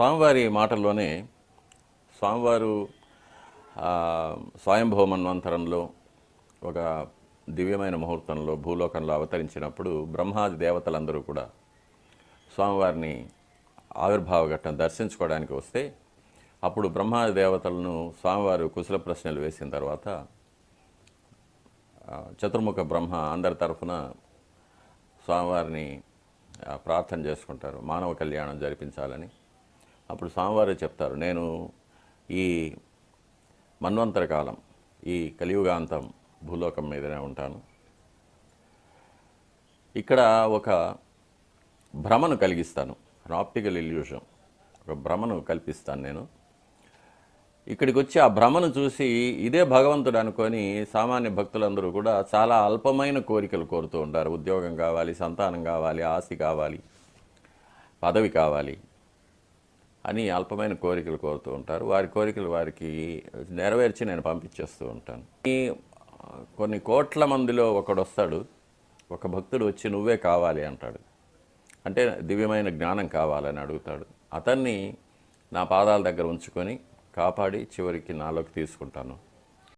స్వామివారి మాటల్లోనే స్వామివారు స్వయంభవ మన్వంతరంలో ఒక దివ్యమైన ముహూర్తంలో భూలోకంలో అవతరించినప్పుడు బ్రహ్మాది దేవతలందరూ కూడా స్వామివారిని ఆవిర్భావ ఘట్టం దర్శించుకోవడానికి వస్తే అప్పుడు బ్రహ్మాది దేవతలను స్వామివారు కుశల ప్రశ్నలు వేసిన తర్వాత చతుర్ముఖ బ్రహ్మ అందరి తరఫున స్వామివారిని ప్రార్థన చేసుకుంటారు. మానవ కళ్యాణం జరిపించాలని. అప్పుడు స్వామివారే చెప్తారు నేను ఈ మన్వంతర కాలం ఈ కలియుగాంతం భూలోకం మీదనే ఉంటాను. ఇక్కడ ఒక భ్రమను కలిగిస్తాను ఆప్టికల్ ఇల్యూషన్ ఒక భ్రమను కల్పిస్తాను నేను. ఇక్కడికి వచ్చి ఆ భ్రమను చూసి ఇదే భగవంతుడు అనుకొని సామాన్య భక్తులందరూ కూడా చాలా అల్పమైన కోరికలు కోరుతూ ఉంటారు ఉద్యోగం కావాలి సంతానం కావాలి ఆస్తి కావాలి పదవి కావాలి. అని అల్పమైన కోరికలు కోరుతూ ఉంటారు. వారి కోరికలు వారికి నెరవేర్చి నేను పంపించేస్తూ ఉంటాను. ఈ కొన్ని కోట్ల మందిలో ఒకడు వస్తాడు ఒక భక్తుడు వచ్చి నువ్వే కావాలి అంటాడు. అంటే దివ్యమైన జ్ఞానం కావాలని అడుగుతాడు. అతన్ని నా పాదాల దగ్గర ఉంచుకొని కాపాడి చివరికి నాలోకి తీసుకుంటాను.